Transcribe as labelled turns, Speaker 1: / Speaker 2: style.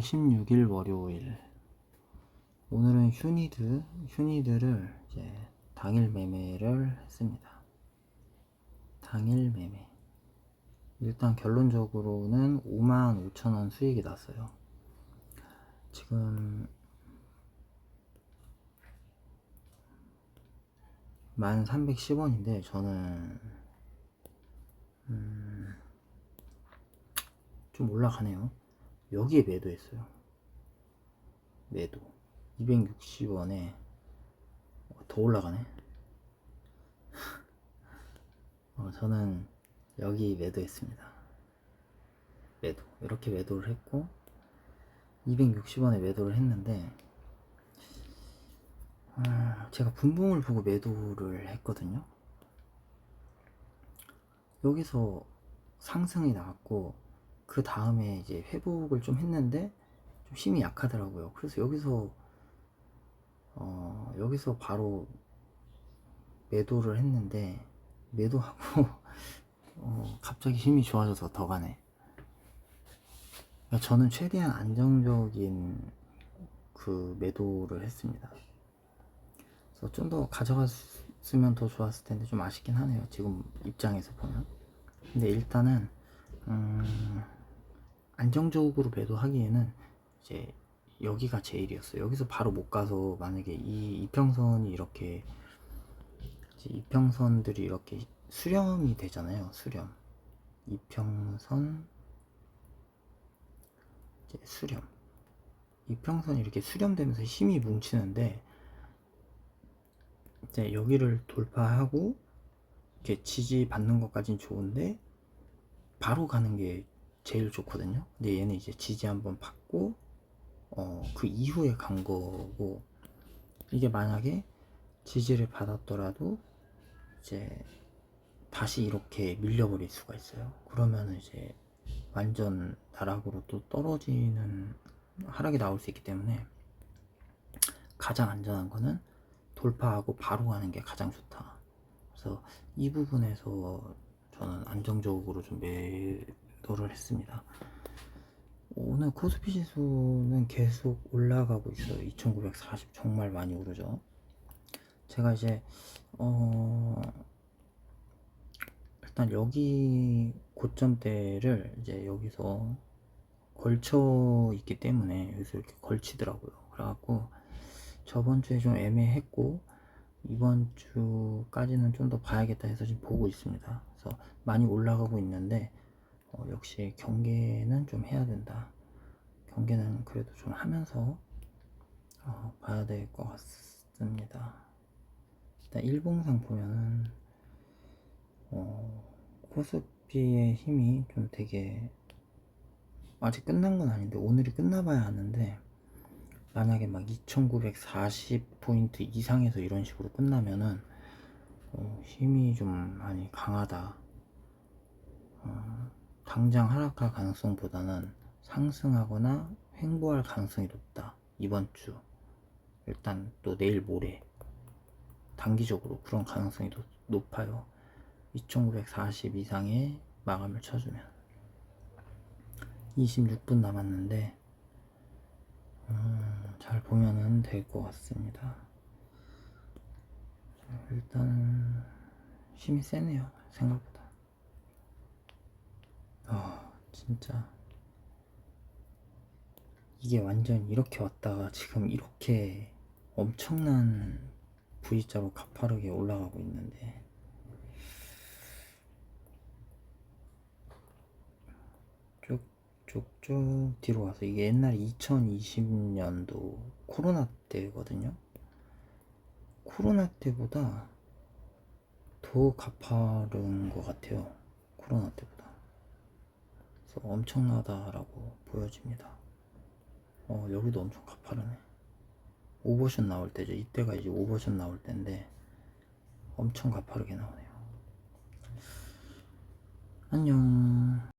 Speaker 1: 16일 월요일 오늘은 휴니드 휴니드를 이제 당일 매매를 했습니다. 당일 매매 일단 결론적으로는 5만 5천 원 수익이 났어요. 지금 1310원인데 저는 음, 좀 올라가네요. 여기에 매도했어요. 매도 260원에 더 올라가네. 어, 저는 여기 매도했습니다. 매도 이렇게 매도를 했고 260원에 매도를 했는데 아, 제가 분봉을 보고 매도를 했거든요. 여기서 상승이 나왔고 그 다음에 이제 회복을 좀 했는데 좀 힘이 약하더라고요. 그래서 여기서 어, 여기서 바로 매도를 했는데 매도하고 어, 갑자기 힘이 좋아져서 더 가네. 그러니까 저는 최대한 안정적인 그 매도를 했습니다. 그래서 좀 더 가져갔으면 더 좋았을 텐데 좀 아쉽긴 하네요. 지금 입장에서 보면. 근데 일단은 음, 안정적으로 매도하기에는 이제 여기가 제일이었어요. 여기서 바로 못 가서 만약에 이 이평선이 이렇게 이평선들이 이렇게 수렴이 되잖아요. 수렴. 이평선 이제 수렴. 이평선이 이렇게 수렴되면서 힘이 뭉치는데 이제 여기를 돌파하고 이렇게 지지 받는 것까진 좋은데 바로 가는 게 제일 좋거든요. 근데 얘는 이제 지지 한번 받고 어, 그 이후에 간 거고 이게 만약에 지지를 받았더라도 이제 다시 이렇게 밀려버릴 수가 있어요. 그러면 이제 완전 나락으로 또 떨어지는 하락이 나올 수 있기 때문에 가장 안전한 거는 돌파하고 바로 가는 게 가장 좋다. 그래서 이 부분에서 저는 안정적으로 좀 매 도를 했습니다. 오늘 코스피 지수는 계속 올라가고 있어요. 2940 정말 많이 오르죠. 제가 이제 어 일단 여기 고점대를 이제 여기서 걸쳐 있기 때문에 여기서 이렇게 걸치더라고요. 그래갖고 저번 주에 좀 애매했고 이번 주까지는 좀 더 봐야겠다 해서 지금 보고 있습니다. 그래서 많이 올라가고 있는데 어, 역시 경계는 좀 해야 된다. 경계는 그래도 좀 하면서 어, 봐야 될 것 같습니다. 일단 일봉상 보면은 어, 코스피의 힘이 좀 되게 아직 끝난 건 아닌데 오늘이 끝나봐야 하는데 만약에 막 2940포인트 이상에서 이런 식으로 끝나면은 어, 힘이 좀 많이 강하다. 어, 당장 하락할 가능성보다는 상승하거나 횡보할 가능성이 높다. 이번 주. 일단 또 내일 모레. 단기적으로 그런 가능성이 높, 높아요. 2940 이상의 마감을 쳐주면. 26분 남았는데, 음, 잘 보면은 될 것 같습니다. 일단 힘이 세네요 생각보다 아 진짜 이게 완전 이렇게 왔다가 지금 이렇게 엄청난 V자로 가파르게 올라가고 있는데 쭉쭉쭉 뒤로 와서 이게 옛날 2020년도 코로나 때거든요 코로나 때보다 더 가파른 것 같아요. 코로나 때보다. 엄청나다라고 보여집니다. 어, 여기도 엄청 가파르네. 오버션 나올 때죠. 이때가 이제 오버션 나올 때인데 엄청 가파르게 나오네요. 안녕.